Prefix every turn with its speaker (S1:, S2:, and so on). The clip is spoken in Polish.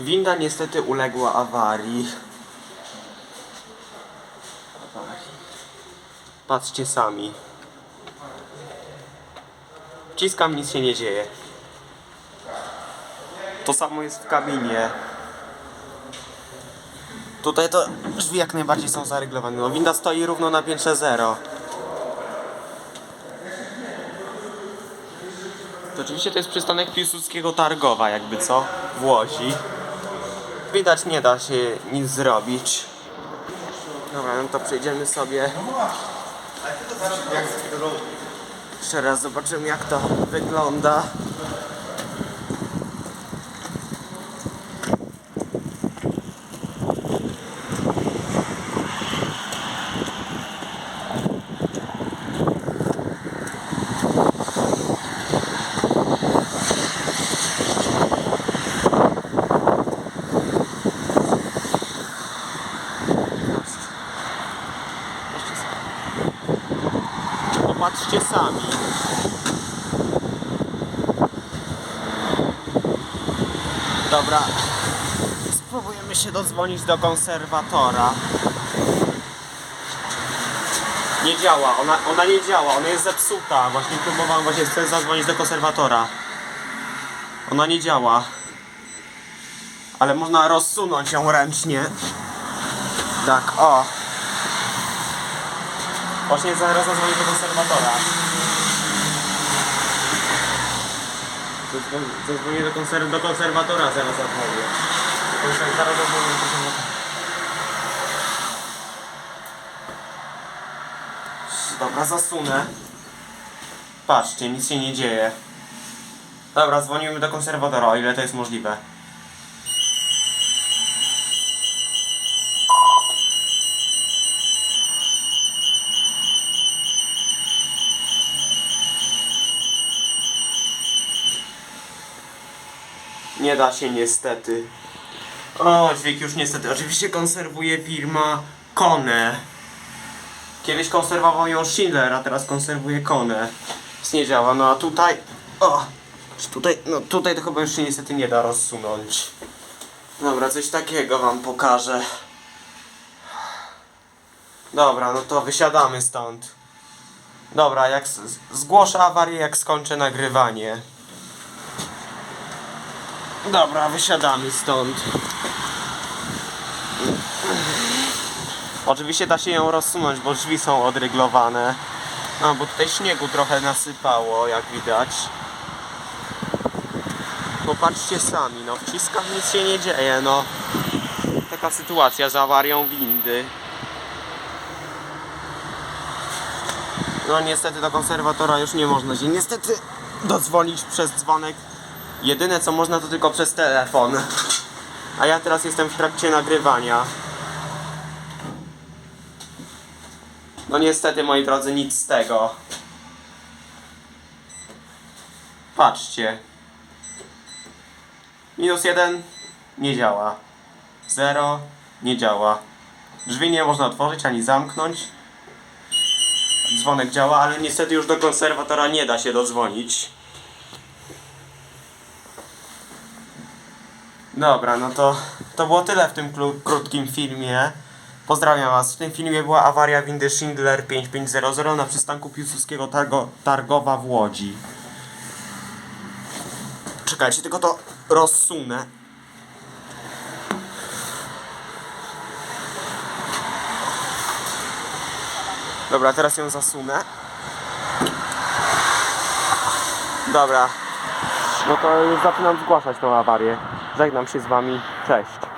S1: Winda niestety uległa awarii. Patrzcie sami. Wciskam, nic się nie dzieje. To samo jest w kabinie. Tutaj to drzwi jak najbardziej są zaryglowane. No, winda stoi równo na piętrze zero. To oczywiście to jest przystanek Piłsudskiego Targowa, jakby co, w Łodzi. Widać, nie da się nic zrobić. Dobra, no to przejdziemy sobie. Jeszcze raz zobaczymy, jak to wygląda. Popatrzcie sami. Dobra. Spróbujemy się dodzwonić do konserwatora. Nie działa, ona, ona nie działa, ona jest zepsuta. Właśnie próbowałem, właśnie chcę zadzwonić do konserwatora. Ona nie działa. Ale można rozsunąć ją ręcznie. Tak, o. Właśnie zaraz zadzwonię do konserwatora. Zadzwo- Zadzwonię do, konser do konserwatora, zaraz zadzwonię. Zaraz zadzwonię do konserwatora. Dobra, zasunę. Patrzcie, nic się nie dzieje. Dobra, dzwonimy do konserwatora, o ile to jest możliwe. Nie da się niestety. O, dźwięk już niestety. Oczywiście konserwuje firma Kone. Kiedyś konserwował ją Schindler, a teraz konserwuje Kone. Więc nie działa. No a tutaj... O! Tutaj... No tutaj to chyba już się niestety nie da rozsunąć. Dobra, coś takiego wam pokażę. Dobra, no to wysiadamy stąd. Dobra, jak zgłoszę awarię, jak skończę nagrywanie. Dobra, wysiadamy stąd. Oczywiście da się ją rozsunąć, bo drzwi są odryglowane. No, bo tutaj śniegu trochę nasypało, jak widać. Popatrzcie sami, no wciskam, nic się nie dzieje, no. Taka sytuacja z awarią windy. No niestety do konserwatora już nie można się niestety dodzwonić przez dzwonek. Jedyne co można to tylko przez telefon. A ja teraz jestem w trakcie nagrywania. No niestety moi drodzy nic z tego. Patrzcie. Minus jeden nie działa. Zero nie działa. Drzwi nie można otworzyć ani zamknąć. Dzwonek działa, ale niestety już do konserwatora nie da się dodzwonić. Dobra, no to to było tyle w tym krótkim filmie. Pozdrawiam Was. W tym filmie była awaria windy Schindler 5500 na przystanku Piłsudskiego Targo Targowa w Łodzi. Czekajcie, tylko to rozsunę. Dobra, teraz ją zasunę. Dobra. No to już zaczynam zgłaszać tą awarię. Żegnam się z Wami. Cześć.